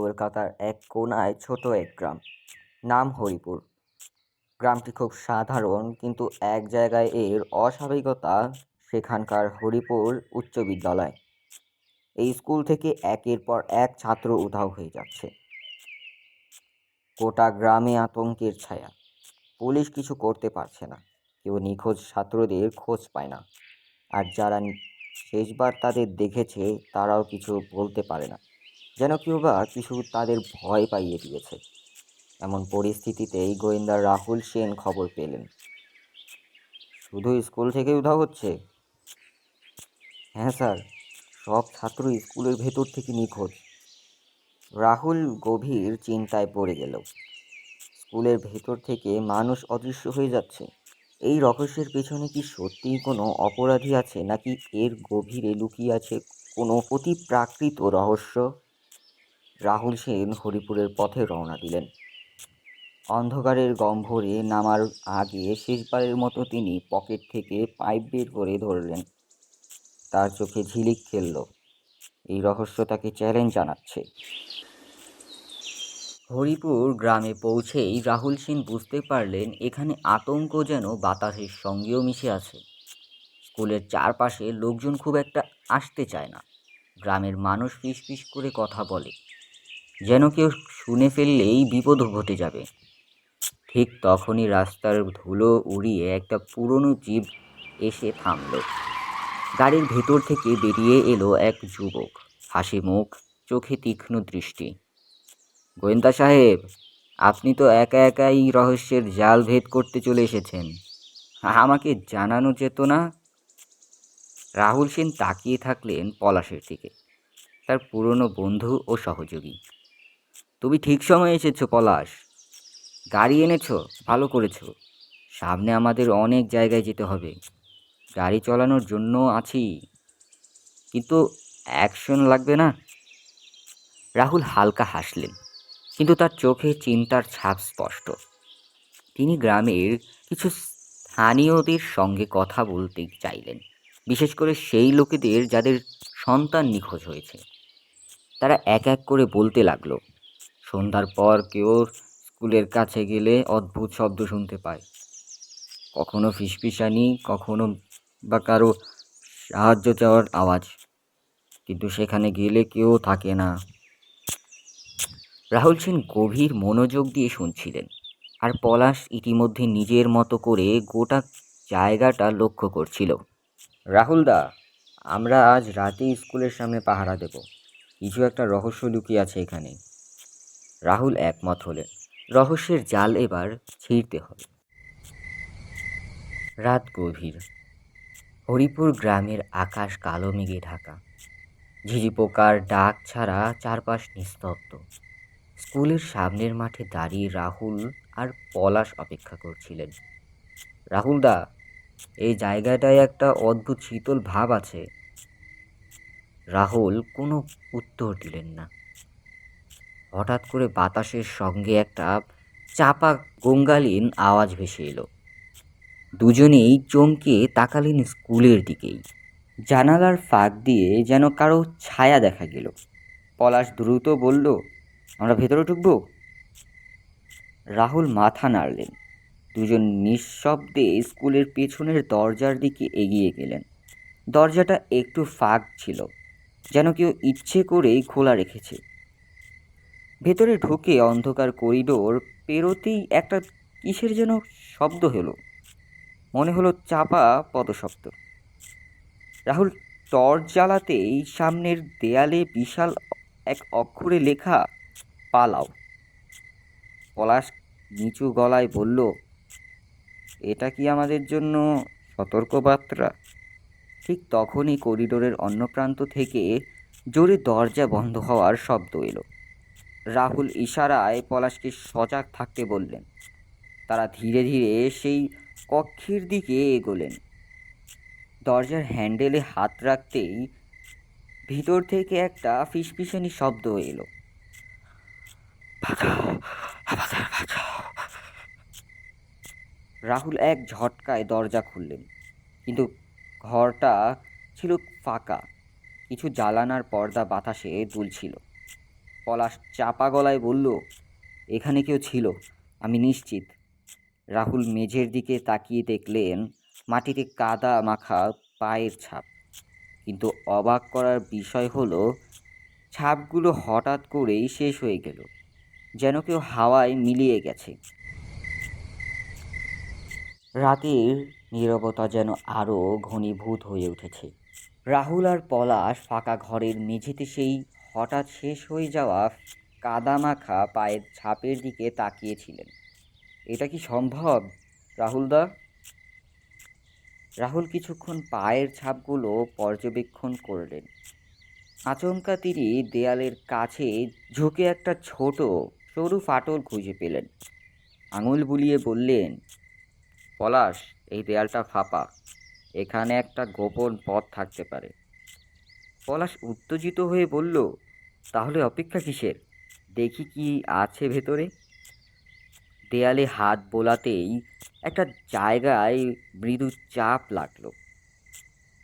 কলকাতার এক কোণায় ছোট এক গ্রাম। নাম হরিপুর। গ্রামটি খুব সাধারণ, কিন্তু এক জায়গায় এর অস্বাভাবিকতা সেখানকার হরিপুর উচ্চ বিদ্যালয়। এই স্কুল থেকে একের পর এক ছাত্র উধাও হয়ে যাচ্ছে। গোটা গ্রামে আতঙ্কের ছায়া। পুলিশ কিছু করতে পারছে না। কেউ নিখোঁজ ছাত্রদের খোঁজ পায় না। আর যারা শেষবার তাদের দেখেছে, তারাও কিছু বলতে পারে না। যেন কেউ বা কিছু তাদের ভয় পাইয়ে দিয়েছে। এমন পরিস্থিতিতেই গোয়েন্দা রাহুল সেন খবর পেলেন। শুধু স্কুল থেকে উধাও হচ্ছে? হ্যাঁ স্যার, সব ছাত্র স্কুলের ভেতর থেকে নিখোঁজ। রাহুল গভীর চিন্তায় পড়ে গেল। স্কুলের ভেতর থেকে মানুষ অদৃশ্য হয়ে যাচ্ছে। এই রহস্যের পেছনে কি সত্যিই কোনো অপরাধী আছে, নাকি এর গভীরে লুকিয়ে আছে কোনো অতি প্রাকৃত রহস্য? রাহুল সেন হরিপুরের পথে রওনা দিলেন। অন্ধকারের গম্ভরে নামার আগে শেষবারের মতো তিনি পকেট থেকে পাইপ বের করে ধরলেন। তার চোখে ঝিলিক খেলল। এই রহস্য তাকে চ্যালেঞ্জ জানাচ্ছে। হরিপুর গ্রামে পৌঁছেই রাহুল সেন বুঝতে পারলেন এখানে আতঙ্ক যেন বাতাসের সঙ্গেও মিশে আছে। স্কুলের চারপাশে লোকজন খুব একটা আসতে চায় না। গ্রামের মানুষ ফিসফিস করে কথা বলে। যেন কেউ শুনে ফেললেই বিপদ ঘটে যাবে। ঠিক তখনই রাস্তার ধুলো উড়িয়ে একটা পুরনো জীব এসে থামল। গাড়ির ভেতর থেকে বেরিয়ে এলো এক যুবক। হাসি মুখ, চোখে তীক্ষ্ণ দৃষ্টি। গোয়েন্দা সাহেব, আপনি তো একা একাই রহস্যের জাল ভেদ করতে চলে এসেছেন। আমাকে জানানো যেত না। রাহুল সেন তাকিয়ে থাকলেন পলাশের দিকে। তার পুরনো বন্ধু ও সহযোগী। তুমি ঠিক সময় এসেছ, পলাশ। গাড়ি এনেছো, ভালো করেছ। সামনে আমাদের অনেক জায়গায় যেতে হবে। গাড়ি চালানোর জন্য আছি। কিন্তু অ্যাকশন লাগবে না। রাহুল হালকা হাসলেন, কিন্তু তার চোখে চিন্তার ছাপ স্পষ্ট। তিনি গ্রামের কিছু স্থানীয়দের সঙ্গে কথা বলতে চাইলেন, বিশেষ করে সেই লোকেদের যাদের সন্তান নিখোঁজ হয়েছে। তারা এক এক করে বলতে লাগল সন্ধ্যার পর কেউ স্কুলের কাছে গেলে অদ্ভুত শব্দ শুনতে পায়। কখনো ফিসফিসানি, কখনো বা কারও সাহায্য চাওয়ার আওয়াজ। কিন্তু সেখানে গেলে কেউ থাকে না। রাহুল সেন গভীর মনোযোগ দিয়ে শুনছিলেন আর পলাশ ইতিমধ্যে নিজের মতো করে গোটা জায়গাটা লক্ষ্য করছিল। রাহুল দা, আমরা আজ রাতেই স্কুলের সামনে পাহারা দেব। কিছু একটা রহস্য লুকিয়ে আছে এখানে। রাহুল একমত হলেন। রহস্যের জাল এবার ছিঁড়তে হবে। রাত গভীর। হরিপুর গ্রামের আকাশ কালো মেঘে ঢাকা। ঝিঝি পোকার ডাক ছাড়া চারপাশ নিস্তব্ধ। স্কুলের সামনের মাঠে দাঁড়িয়ে রাহুল আর পলাশ অপেক্ষা করছিলেন। রাহুল দা, এই জায়গাটায় একটা অদ্ভুত শীতল ভাব আছে। রাহুল কোনো উত্তর দিলেন না। হঠাৎ করে বাতাসের সঙ্গে একটা চাপা গঙ্গালীন আওয়াজ ভেসে এলো। দুজনেই চমকে তাকালেন স্কুলের দিকেই। জানালার ফাঁক দিয়ে যেন কারও ছায়া দেখা গেল। পলাশ দ্রুত বলল, আমরা ভেতরে ঢুকবো? রাহুল মাথা নাড়লেন। দুজন নিঃশব্দে স্কুলের পেছনের দরজার দিকে এগিয়ে গেলেন। দরজাটা একটু ফাঁক ছিল, যেন কেউ ইচ্ছে করেই খোলা রেখেছে। ভেতরে ঢুকে অন্ধকার করিডোর পেরোতেই একটা কিসের যেন শব্দ হলো। মনে হলো চাপা পদশব্দ। রাহুল টর্চ জ্বালাতেই সামনের দেয়ালে বিশাল এক অক্ষরে লেখা, পালাও। পলাশ নিচু গলায় বলল, এটা কি আমাদের জন্য সতর্কবার্তা? ঠিক তখনই করিডোরের অন্য প্রান্ত থেকে জোরে দরজা বন্ধ হওয়ার শব্দ এলো। রাহুল ইশারায় পলাশকে সজাগ থাকতে বললেন। তারা ধীরে ধীরে সেই কক্ষের দিকে এগোলেন। দরজার হ্যান্ডেলে হাত রাখতেই ভিতর থেকে একটা ফিসফিসানি শব্দ এলো। রাহুল এক ঝটকায় দরজা খুললেন, কিন্তু ঘরটা ছিল ফাঁকা। কিছু জ্বালানার পর্দা বাতাসে দুলছিল। পলাশ চাপা গলায় বলল, এখানে কেউ ছিল, আমি নিশ্চিত। রাহুল মেঝের দিকে তাকিয়ে দেখলেন মাটিতে কাদা মাখা পায়ের ছাপ। কিন্তু অবাক করার বিষয় হলো, ছাপগুলো হঠাৎ করেই শেষ হয়ে গেল, যেন কেউ হাওয়ায় মিলিয়ে গেছে। রাতের নীরবতা যেন আরও ঘনীভূত হয়ে উঠেছে। রাহুল আর পলাশ ফাঁকা ঘরের মেঝেতে সেই হঠাৎ শেষ হয়ে যাওয়া কাদামাখা পায়ের ছাপের দিকে তাকিয়েছিলেন। এটা কি সম্ভব রাহুলদা রাহুল কিছুক্ষণ পায়ের ছাপগুলো পর্যবেক্ষণ করলেন। আচমকা তিনি দেয়ালের কাছে ঝুঁকে একটা ছোট, সরু ফাটল খুঁজে পেলেন। আঙুল বুলিয়ে বললেন, পলাশ, এই দেয়ালটা ফাঁপা। এখানে একটা গোপন পথ থাকতে পারে। পলাশ উত্তেজিত হয়ে বলল, তাহলে অপেক্ষা কিসের? দেখি কি আছে ভেতরে। দেয়ালে হাত বোলাতেই একটা জায়গায় মৃদু চাপ লাগল।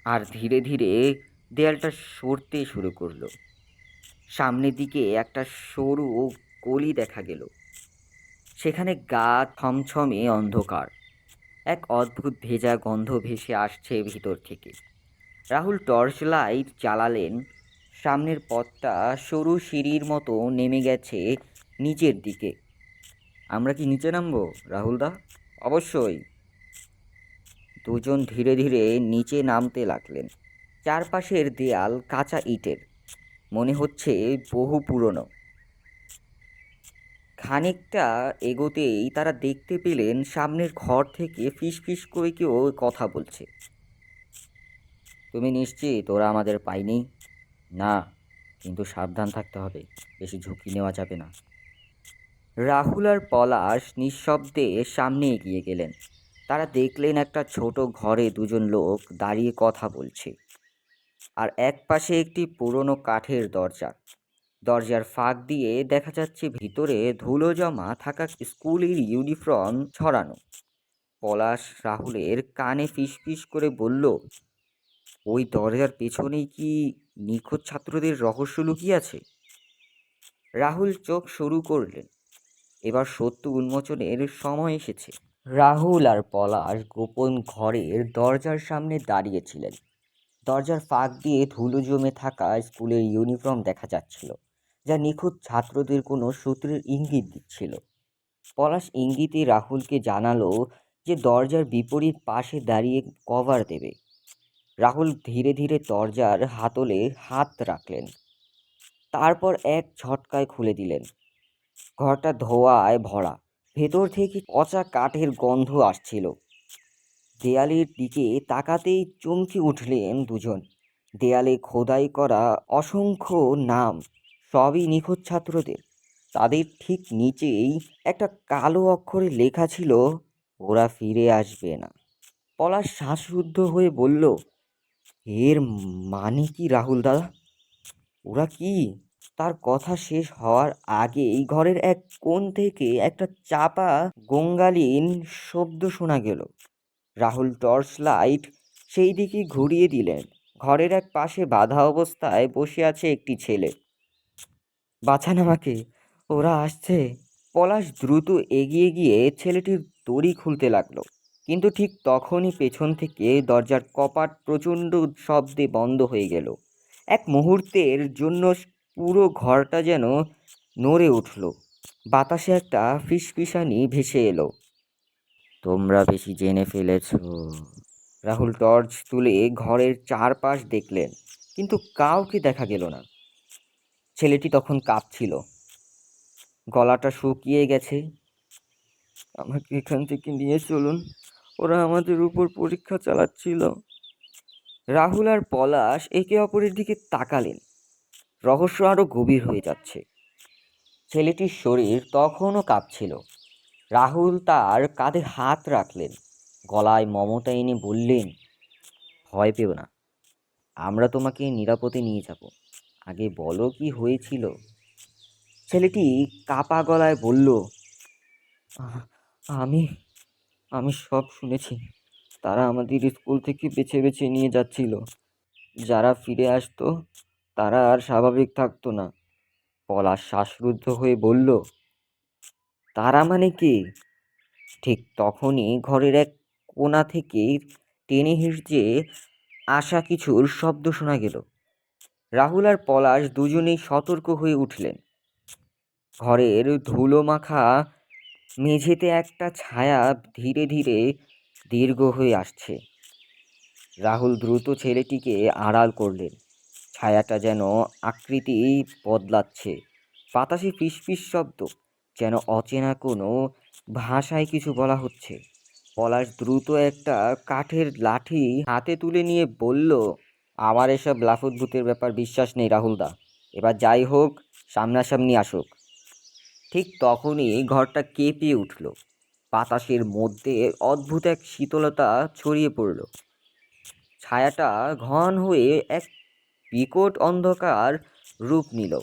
আর ধীরে ধীরে দেয়ালটা সরতে শুরু করল। সামনের দিকে একটা সরু গলি দেখা গেল। সেখানে গা থমছমে অন্ধকার। এক অদ্ভুত ভেজা গন্ধ ভেসে আসছে ভিতর থেকে। রাহুল টর্চ লাইট চালালেন সামনের পথটা সরু সিঁড়ির মতো নেমে গেছে নিচের দিকে। আমরা কি নিচে নামবো, রাহুলদা? অবশ্যই। দুজন ধীরে ধীরে নিচে নামতে লাগলেন। চারপাশের দেয়াল কাঁচা ইটের। মনে হচ্ছে বহু পুরনো। খানিকটা এগোতেই তারা দেখতে পেলেন সামনের ঘর থেকে ফিস ফিস করে কেউ কথা বলছে। তুমি নিশ্চিত ওরা আমাদের পায়নি? না, কিন্তু সাবধান থাকতে হবে। বেশি ঝুঁকি নেওয়া যাবে না। রাহুল আর পলাশ নিঃশব্দে সামনে এগিয়ে গেলেন। তারা দেখলেন একটা ছোট ঘরে দুজন লোক দাঁড়িয়ে কথা বলছে। আর এক পাশে একটি পুরনো কাঠের দরজা। দরজার ফাঁক দিয়ে দেখা যাচ্ছে ভিতরে ধুলো জমা থাকা স্কুলের ইউনিফর্ম ছড়ানো। পলাশ রাহুলের কানে ফিসফিস করে বলল ওই দরজার পেছনেই কি নিখোঁজ ছাত্রদের রহস্য লুকিয়ে আছে? রাহুল চোখ শুরু করলেন। এবার সত্য উন্মোচনের সময় এসেছে। রাহুল আর পলাশ গোপন ঘরের দরজার সামনে দাঁড়িয়েছিলেন দরজার ফাঁক দিয়ে ধুলো জমে থাকা স্কুলের ইউনিফর্ম দেখা যাচ্ছিল, যা নিখোঁজ ছাত্রদের কোনো সূত্রের ইঙ্গিত দিচ্ছিল। পলাশ ইঙ্গিতে রাহুলকে জানালো যে দরজার বিপরীত পাশে দাঁড়িয়ে কভার দেবে। রাহুল ধীরে ধীরে দরজার হাতলে হাত রাখলেন। তারপর এক ঝটকায় খুলে দিলেন। ঘরটা ধোয়ায় ভরা। ভেতর থেকে পচা কাঠের গন্ধ আসছিল। দেয়ালের দিকে তাকাতেই চমকে উঠলেন দুজন। দেয়ালে খোদাই করা অসংখ্য নাম, সবই নিখোঁজ ছাত্রদের। তাদের ঠিক নিচেই একটা কালো অক্ষরে লেখা ছিল, ওরা ফিরে আসবে না। পলাশ শ্বাসরুদ্ধ হয়ে বলল এর মানে কি, রাহুল দাদা? ওরা কি? তার কথা শেষ হওয়ার আগেই ঘরের এক কোণ থেকে একটা চাপা গঙ্গালীন শব্দ শোনা গেল। রাহুল টর্চ লাইট সেই দিকে ঘুরিয়ে দিলেন। ঘরের এক পাশে বাধা অবস্থায় বসে আছে একটি ছেলে। বাঁচান আমাকে, ওরা আসছে। পলাশ দ্রুত এগিয়ে গিয়ে ছেলেটির দড়ি খুলতে লাগল। কিন্তু ঠিক তখনই পেছন থেকে দরজার কপাট প্রচণ্ড শব্দে বন্ধ হয়ে গেল। এক মুহূর্তের জন্য পুরো ঘরটা যেন নড়ে উঠল। বাতাসে একটা ফিসফিসানি ভেসে এলো। তোমরা বেশি জেনে ফেলেছ। রাহুল টর্চ তুলে ঘরের চারপাশ দেখলেন, কিন্তু কাউকে দেখা গেল না। ছেলেটি তখন কাঁপছিল। গলাটা শুকিয়ে গেছে। আমাকে এখান থেকে নিয়ে চলুন। ওরা আমাদের উপর পরীক্ষা চালাচ্ছিল। রাহুল আর পলাশ একে অপরের দিকে তাকালেন। রহস্য আরও গভীর হয়ে যাচ্ছে। ছেলেটির শরীর তখনও কাঁপছিল। রাহুল তার কাঁধে হাত রাখলেন। গলায় মমতা এনে বললেন, ভয় পেও না, আমরা তোমাকে নিরাপদে নিয়ে যাব। আগে বলো কি হয়েছিল? ছেলেটি কাপা গলায় বলল আমি আমি সব শুনেছি। তারা আমাদের স্কুল থেকে বেছে বেছে নিয়ে যাচ্ছিল। যারা ফিরে আসতো, তারা আর স্বাভাবিক থাকতো না। পলাশ শ্বাসরুদ্ধ হয়ে বলল, তারা মানে কি? ঠিক তখনই ঘরের এক কোণা থেকে টেনে হিঁচড়ে আসা কিছুর শব্দ শোনা গেল। রাহুল আর পলাশ দুজনেই সতর্ক হয়ে উঠলেন। ঘরের ধুলো মাখা মেঝেতে একটা ছায়া ধীরে ধীরে দীর্ঘ হয়ে আসছে। রাহুল দ্রুত ছেলেটিকে আড়াল করলেন। ছায়াটা যেন আকৃতি বদলাচ্ছে। বাতাসে ফিসফিস শব্দ, যেন অচেনা কোনো ভাষায় কিছু বলা হচ্ছে। পলাশ দ্রুত একটা কাঠের লাঠি হাতে তুলে নিয়ে বলল, আমার এসব লাফুদ্ভূতের ব্যাপার বিশ্বাস নেই রাহুলদা। এবার যাই হোক, সামনাসামনি আসুক। ঠিক তখনই ঘরটা কেঁপে উঠল। বাতাসের মধ্যে অদ্ভুত এক শীতলতা ছড়িয়ে পড়ল। ছায়াটা ঘন হয়ে এক বিকট অন্ধকার রূপ নিল।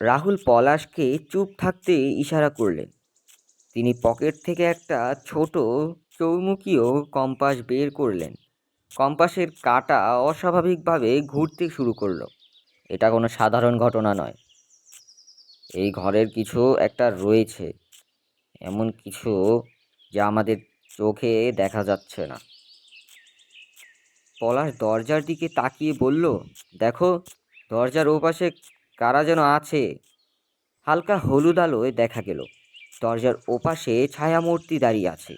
রাহুল পলাশকে চুপ থাকতে ইশারা করলেন। তিনি পকেট থেকে একটা ছোট চৌমুখীয় কম্পাস বের করলেন। কম্পাসের কাঁটা অস্বাভাবিকভাবে ঘুরতে শুরু করল। এটা কোনো সাধারণ ঘটনা নয়। এই ঘরের কিছু একটা রয়েছে, এমন কিছু যা আমাদের চোখে দেখা যাচ্ছে না। পলাশ দরজার দিকে তাকিয়ে বলল, দেখো, দরজার ওপাশে কারা যেন আছে। হালকা হলুদ আলোয় দেখা গেল, দরজার ওপাশে ছায়ামূর্তি দাঁড়িয়ে আছে,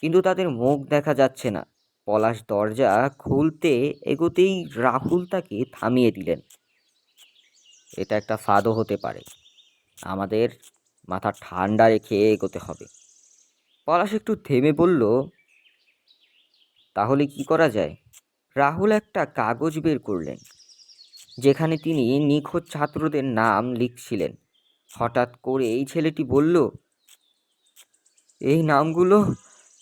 কিন্তু তাদের মুখ দেখা যাচ্ছে না। পলাশ দরজা খুলতে এগোতেই রাহুল তাকে থামিয়ে দিলেন। এটা একটা ফাঁদও হতে পারে। আমাদের মাথা ঠান্ডা রেখে এগোতে হবে। পলাশ একটু থেমে বলল, তাহলে কি করা যায়? রাহুল একটা কাগজ বের করলেন, যেখানে তিনি নিখোঁজ ছাত্রদের নাম লিখছিলেন। হঠাৎ করে এই ছেলেটি বলল, এই নামগুলো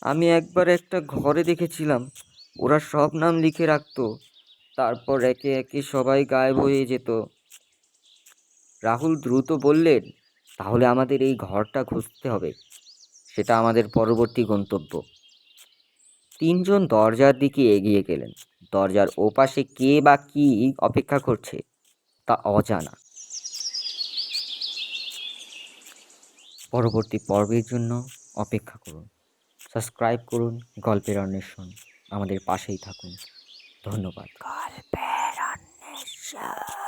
আমি একবার একটা ঘরে দেখেছিলাম। ওরা সব নাম লিখে রাখতো, তারপর একে একে সবাই গায়েব হয়ে যেত। রাহুল দ্রুত বললেন, তাহলে আমাদের এই ঘরটা খুঁজতে হবে। সেটা আমাদের পরবর্তী গন্তব্য। তিনজন দরজার দিকে এগিয়ে গেলেন। দরজার ওপাশে কে বা কি অপেক্ষা করছে, তা অজানা। পরবর্তী পর্বের জন্য অপেক্ষা করুন, সাবস্ক্রাইব করুন গল্পের অন্বেষণ। আমাদের পাশেই থাকুন। ধন্যবাদ। গল্পের অন্বেষণ।